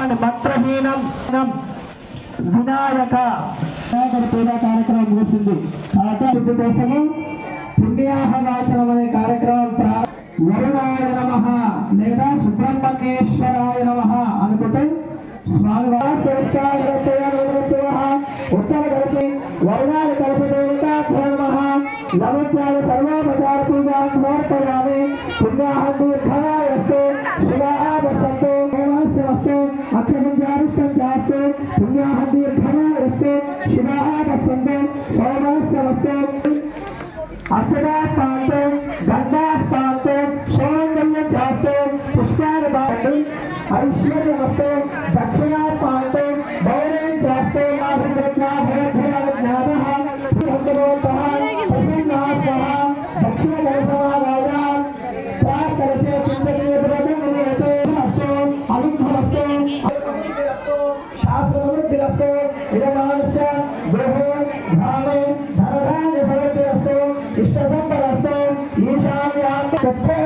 అని మంత్రహీనం వినాయక. వినాయకుడి పూజా కార్యక్రమం ముగిసింది. కాబట్టి శుద్ధి కోసము పుణ్యాహవాసనం అనే కార్యక్రమం వరుణాయ నమ. లేదా సుబ్రహ్మణ్యేశ్వర सर्वापचार्थिना समर्पयामि पुण्याहदीर्घायस्तु शिवावसतु नमस्तु अक्षमुद्यानुसञ्चास्तु पुण्याहदीर्घायस्तु शिवावसन्तु सौमस्तु अर्चना पान्तु गङ्गा पुनर्स्य भ्रुवो धामे धनधान्य भवति अस्तु इष्टसम्पदस्तु ईशान्यात्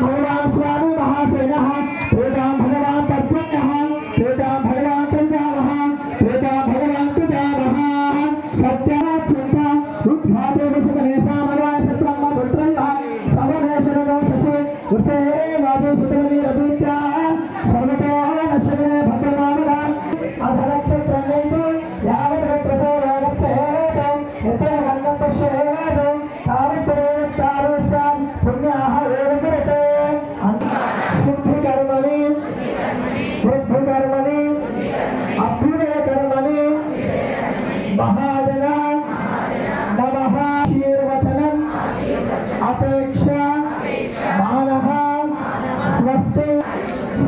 भोला स्वामी महासेना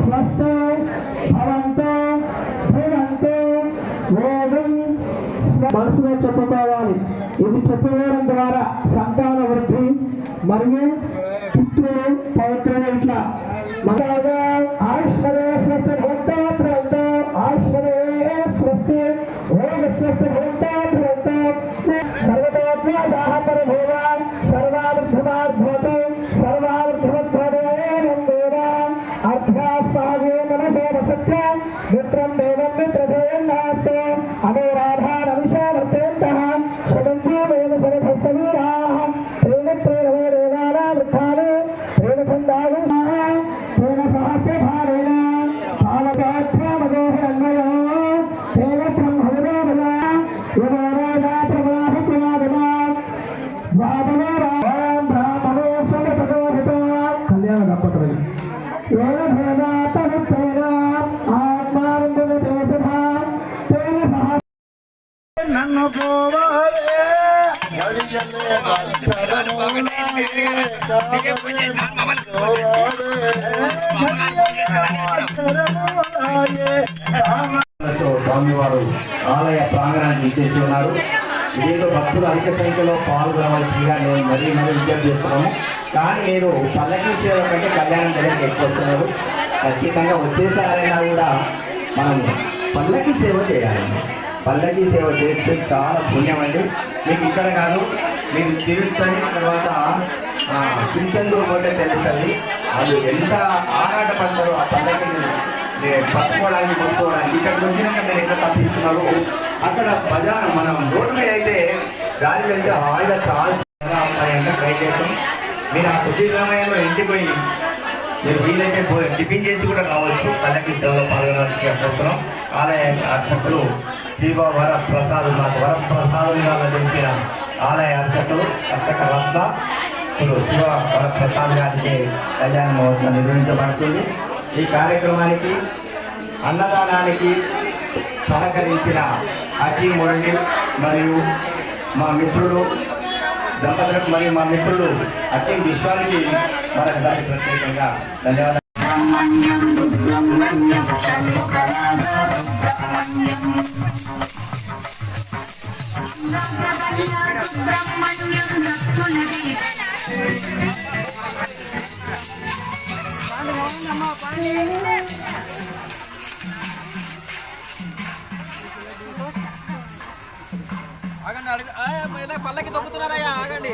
స్వస్తి భవంతో భువంతో ఓం మనసులో చెప్పుకోవాలి ఇది చెప్పుకోవడం ద్వారా సంతాన వృద్ధి మరియు పుత్రులు పౌత్రులు ఇట్లా. మగగా ఆశ్వరే స్వస్తి భక్త ప్రంత ఆశ్వరే స్వస్తి ఓం స్వస్తి భక్త ప్రంత సర్వతోత్వ దాహపర భూవ సర్వావృద్ధమాద్భవతు పోవాలే స్వామివారు ఆలయ ప్రాంగణానికి ఇచ్చేసి ఉన్నారు దీంట్లో భక్తులు అధిక సంఖ్యలో పాల్గొనవలసిందిగా నేను మరీ మరీ విజ్ఞప్తి చేస్తున్నాము కానీ మీరు పల్లకి సేవ కంటే కళ్యాణం దగ్గరికి ఎక్కువ వస్తున్నారు ఖచ్చితంగా వచ్చేసారైనా కూడా మనం పల్లకి సేవ చేయాలి. పల్లకి సేవ చేస్తే చాలా పుణ్యం అండి మీకు ఇక్కడ కాదు మీరు తిరుగుతుంది తర్వాత చింతలు కూడా తెలుస్తుంది. వాళ్ళు ఎంత ఆరాట పడతారో ఆ పల్లకిని పట్టుకోవడానికి పట్టుకోవడానికి ఇక్కడ వచ్చినాక నేను ఎక్కడ తప్పిస్తున్నారు అక్కడ బజార్ మనం రోడ్డు మీద అయితే గాలి వెళ్తే హాయిగా చాలా ఉంటాయంటే ట్రై చేస్తాం మీరు ఆ కొద్ది సమయంలో ఇంటికి పోయి మీరు వీలైతే పోయి టిఫిన్ చేసి కూడా కావచ్చు. కళ్యాణిలో పాల్గొనడానికి అనుకుంటున్నాం ఆలయ అర్చకులు శివ వర ప్రసాదు నాకు వర ప్రసాదులుగా లభించిన ఆలయ అర్చకులు అర్చక రత్న ఇప్పుడు శివ వర ప్రసాద్ గారికి కళ్యాణ మహోత్సవం నిర్వహించబడుతుంది. ఈ కార్యక్రమానికి అన్నదానానికి సహకరించిన అజీ మురళి మరియు మా మిత్రులు దంపతులకు మరియు మా మిత్రులు అతి విశ్వానికి మరొకసారి ప్రత్యేకంగా ధన్యవాదాలు ఆగండి పల్లకి తొక్కుతున్నారయ్యా ఆగండి.